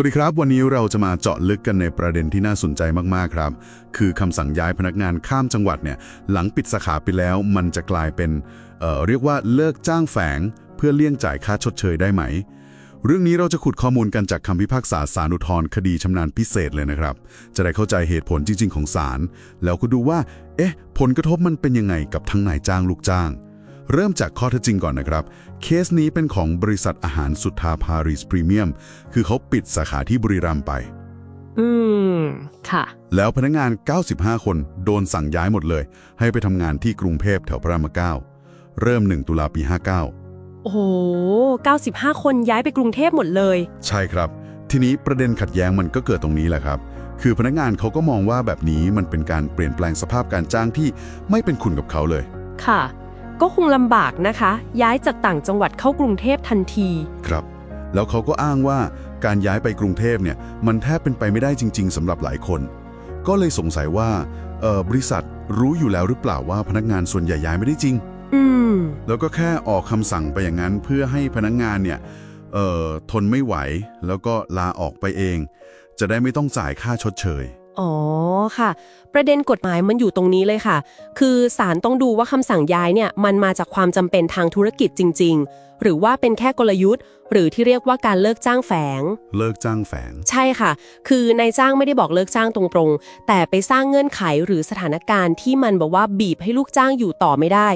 วัสดีครับ วันนี้เราจะมาเจาะลึกกันในประเด็นที่น่าสนใจมากๆครับ คือคำสั่งย้ายพนักงานข้ามจังหวัดเนี่ยหลังปิดสาขาไปแล้ว มันจะกลายเป็นเเรียกว่าเลิกจ้างแฝง เพื่อเลี่ยงจ่ายค่าชดเชยได้ไหม เรื่องนี้เราจะขุดข้อมูลกันจากคำพิพากษาสารุทธรคดีชำนาญพิเศษเลยนะครับ จะได้เข้าใจเหตุผลจริง ๆ ของศาลแล้วก็ดูว่า เอ๊ะ ผลกระทบมันเป็นยังไงกับทั้งนายจ้างลูกจ้าง เริ่มจากข้อเท็จจริงก่อนนะครับ เคสนี้เป็นของบริษัทอาหารสุทธาพาริสพรีเมียม คือเขาปิดสาขาที่บุรีรัมย์ไป อืม ค่ะ แล้วพนักงาน 95 คนโดนสั่งย้ายหมดเลย ให้ไปทำงานที่กรุงเทพแถวพระรามเก้าเริ่ม 1 ตุลาปี 59 โอ้โห 95 คนย้ายไปกรุงเทพหมดเลย ใช่ครับ ทีนี้ประเด็นขัดแย้งมันก็เกิดตรงนี้แหละครับคือพนักงานเขาก็มองว่าแบบนี้มันเป็นการเปลี่ยนแปลงสภาพการจ้างที่ไม่เป็นคุณกับเขาเลย ค่ะ ก็คงลำบากนะคะ ย้ายจากต่างจังหวัดเข้ากรุงเทพทันที ครับ แล้วเขาก็อ้างว่าการย้ายไปกรุงเทพเนี่ยมันแทบเป็นไปไม่ได้จริง ๆสำหรับหลายคน ก็เลยสงสัยว่าเอ่อบริษัทรู้อยู่แล้วหรือเปล่าว่าพนักงานส่วนใหญ่ย้ายไม่ได้จริง อืม แล้วก็แค่ออกคำสั่งไปอย่างนั้นเพื่อให้พนักงานเนี่ยเอ่อทนไม่ไหว แล้วก็ลาออกไปเอง จะได้ไม่ต้องจ่ายค่าชดเชย อ๋อค่ะ ประเด็นกฎหมายมันอยู่ตรงนี้เลยค่ะ คือศาลต้องดูว่าคำสั่งย้ายเนี่ยมันมาจากความจำเป็นทางธุรกิจจริง ๆ หรือว่าเป็นแค่กลยุทธ์ หรือที่เรียกว่าการเลิกจ้างแฝง เลิกจ้างแฝง ใช่ค่ะ คือนายจ้างไม่ได้บอกเลิกจ้างตรงๆ แต่ไปสร้างเงื่อนไขหรือสถานการณ์ที่มันบอกว่าบีบให้ลูกจ้างอยู่ต่อไม่ได้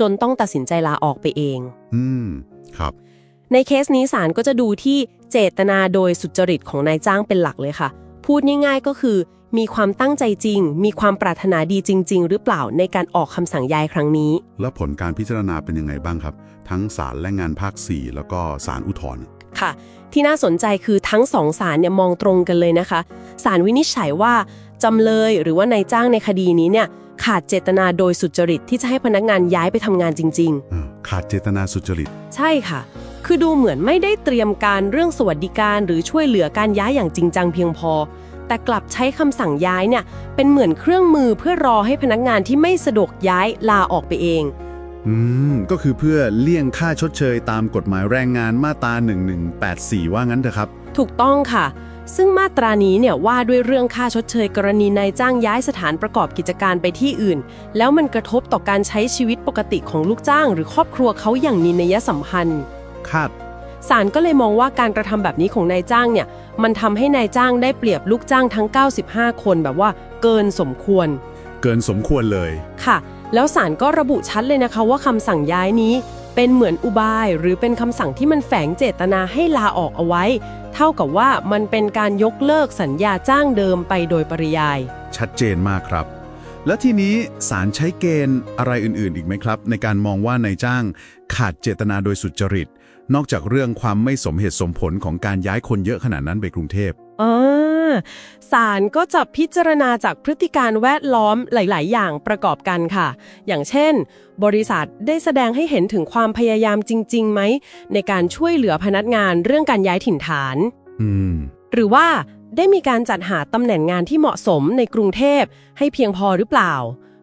จนต้องตัดสินใจลาออกไปเอง อืม ครับ ในเคสนี้ศาลก็จะดูที่เจตนาโดยสุจริตของนายจ้างเป็นหลักเลยค่ะ พูดง่ายๆก็คือ มีความตั้งใจจริง มีความปรารถนาดีจริง ๆ หรือเปล่าในการออกคำสั่งย้ายครั้งนี้ แล้วผลการพิจารณาเป็นยังไงบ้างครับ ทั้งศาลและงานภาค 4 แล้วก็ศาลอุทธรณ์ ค่ะ ที่น่าสนใจคือทั้งสองศาลเนี่ยมองตรงกันเลยนะคะศาลวินิจฉัยว่าจำเลยหรือว่านายจ้างในคดีนี้เนี่ยขาดเจตนาโดยสุจริตที่จะให้พนักงานย้ายไปทำงานจริงๆอ่าขาดเจตนาสุจริต ใช่ค่ะ คือดูเหมือนไม่ได้เตรียมการเรื่องสวัสดิการหรือช่วยเหลือการย้ายอย่างจริงจังเพียงพอ แต่กลับใช้คำสั่งย้ายเนี่ยเป็นเหมือนเครื่องมือเพื่อรอให้พนักงานที่ไม่สะดวกย้ายลาออกไปเอง อืม ก็คือเพื่อเลี่ยงค่าชดเชยตามกฎหมายแรงงานมาตรา1184 ว่างั้นเถอะครับ ถูกต้องค่ะ ซึ่งมาตรานี้เนี่ยว่าด้วยเรื่องค่าชดเชยกรณีนายจ้างย้ายสถานประกอบกิจการไปที่อื่น แล้วมันกระทบต่อการใช้ชีวิตปกติของลูกจ้าง หรือครอบครัวเขาอย่างมีนัยสัมพันธ์คาด ศาลก็เลยมองว่าการกระทำแบบนี้ของนายจ้างเนี่ย มันทำให้นายจ้างได้เปรียบลูกจ้างทั้ง 95 คนแบบว่าเกินสมควร เกินสมควรเลยค่ะ แล้วศาลก็ระบุชัดเลยนะคะว่าคำสั่งย้ายนี้ เป็นเหมือนอุบาย หรือเป็นคำสั่งที่มันแฝงเจตนาให้ลาออกเอาไว้ เท่ากับว่ามันเป็นการยกเลิกสัญญาจ้างเดิมไปโดยปริยาย ชัดเจนมากครับแล้วทีนี้ศาลใช้เกณฑ์อะไรอื่นๆ อีกไหมครับ ในการมองว่านายจ้างขาดเจตนาโดยสุจริต นอกจากเรื่องความไม่สมเหตุสมผลของการย้ายคนเยอะขนาดนั้นไปกรุงเทพอ่าศาลก็จะพิจารณาจากพฤติการแวดล้อมหลาย ๆ อย่างประกอบกันค่ะ อย่างเช่น บริษัทได้แสดงให้เห็นถึงความพยายามจริง ๆ ไหม ในการช่วยเหลือพนักงานเรื่องการย้ายถิ่นฐาน อืม หรือว่าได้มีการจัดหาตำแหน่งงานที่เหมาะสมในกรุงเทพให้เพียงพอหรือเปล่า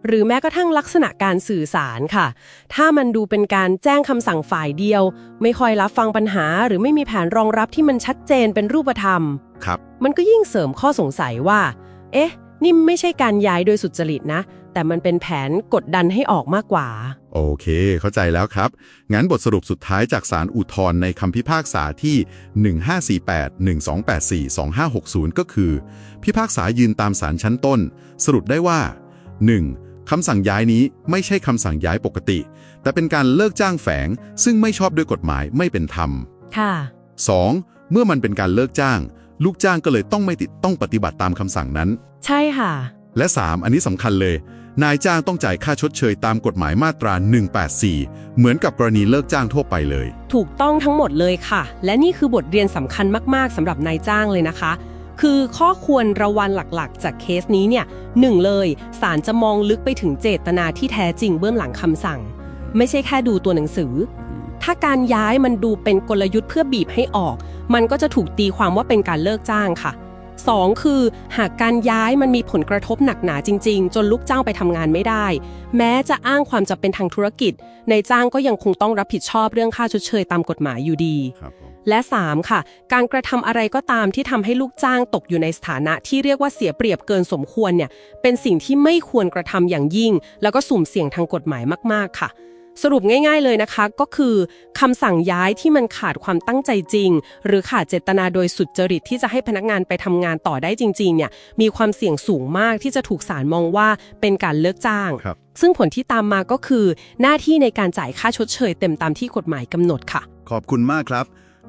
หรือแม้กระทั่งลักษณะการสื่อสารค่ะ ถ้ามันดูเป็นการแจ้งคำสั่งฝ่ายเดียว ไม่ค่อยรับฟังปัญหา หรือไม่มีแผนรองรับที่มันชัดเจนเป็นรูปธรรม ครับ มันก็ยิ่งเสริมข้อสงสัยว่า เอ๊ะ นี่ไม่ใช่การย้ายโดยสุจริตนะ แต่มันเป็นแผนกดดันให้ออกมากกว่า โอเค เข้าใจแล้วครับ งั้นบทสรุปสุดท้ายจากศาลอุทธรณ์ในคำพิพากษาที่ 1548 1284 2560 ก็คือ พิพากษายืนตามศาลชั้นต้น สรุปได้ว่า 1. คำสั่งย้ายนี้ไม่ใช่คำสั่งย้ายปกติ แต่เป็นการเลิกจ้างแฝง ซึ่งไม่ชอบด้วยกฎหมายไม่เป็นธรรม ค่ะ 2. เมื่อมันเป็นการเลิกจ้าง ลูกจ้างก็เลยต้องไม่ติดต้องปฏิบัติตามคำสั่งนั้น ใช่ค่ะ และ 3 อันนี้สำคัญเลย นายจ้างต้องจ่ายค่าชดเชยตามกฎหมายมาตรา 184 เหมือนกับกรณีเลิกจ้างทั่วไปเลย ถูกต้องทั้งหมดเลยค่ะ และนี่คือบทเรียนสำคัญมาก ๆสำหรับนายจ้างเลยนะคะ คือข้อควรระวังหลักๆ จากเคสนี้เนี่ยหนึ่งเลยศาลจะมองลึกไปถึงเจตนาที่แท้จริงเบื้องหลังคำสั่ง ไม่ใช่แค่ดูตัวหนังสือ ถ้าการย้ายมันดูเป็นกลยุทธ์เพื่อบีบให้ออก มันก็จะถูกตีความว่าเป็นการเลิกจ้างค่ะสองคือ หากการย้ายมันมีผลกระทบหนักหนาจริง ๆ จนลูกจ้างไปทำงานไม่ได้ แม้จะอ้างความจำเป็นทางธุรกิจนายจ้างก็ยังคงต้องรับผิดชอบเรื่องค่าชดเชยตามกฎหมายอยู่ดีครับ และ 3. ค่ะ การกระทำอะไรก็ตามที่ทำให้ลูกจ้างตกอยู่ในสถานะที่เรียกว่าเสียเปรียบเกินสมควรเนี่ยเป็นสิ่งที่ไม่ควรกระทำอย่างยิ่ง แล้วก็สุ่มเสี่ยงทางกฎหมายมาก ๆ ค่ะสรุปง่ายๆเลยนะคะก็คือคำสั่งย้ายที่มันขาดความตั้งใจจริง หรือขาดเจตนาโดยสุจริตที่จะให้พนักงานไปทำงานต่อได้จริงๆเนี่ยมีความเสี่ยงสูงมากที่จะถูกศาลมองว่าเป็นการเลิกจ้างครับซึ่งผลที่ตามมาก็คือ หน้าที่ในการจ่ายค่าชดเชยเต็มตามที่กฎหมายกำหนดค่ะ ขอบคุณมากครับ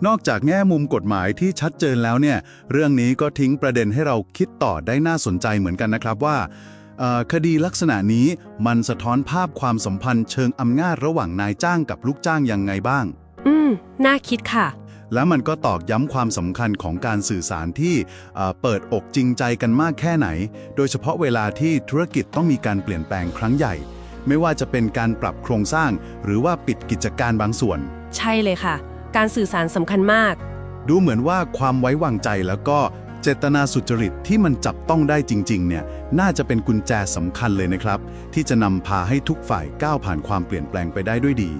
นอกจากแง่มุมกฎหมายที่ชัดเจนแล้วเนี่ยเรื่องนี้ก็ทิ้งประเด็นให้เราคิดต่อได้น่าสนใจเหมือนกันนะครับว่าเอ่อคดีลักษณะนี้มันสะท้อนภาพความสัมพันธ์เชิงอำนาจระหว่างนายจ้างกับลูกจ้างยังไงบ้าง อืม น่าคิดค่ะ และมันก็ตอกย้ำความสำคัญของการสื่อสารที่เอ่อเปิดอกจริงใจกันมากแค่ไหน โดยเฉพาะเวลาที่ธุรกิจต้องมีการเปลี่ยนแปลงครั้งใหญ่ ไม่ว่าจะเป็นการปรับโครงสร้าง หรือว่าปิดกิจการบางส่วน ใช่เลยค่ะ การสื่อสารสำคัญมาก ดูเหมือนว่าความไว้วางใจแล้วก็เจตนาสุจริตที่มันจับต้องได้จริงๆเนี่ยน่าจะเป็นกุญแจสำคัญเลยนะครับ ที่จะนำพาให้ทุกฝ่ายก้าวผ่านความเปลี่ยนแปลงไปได้ด้วยดี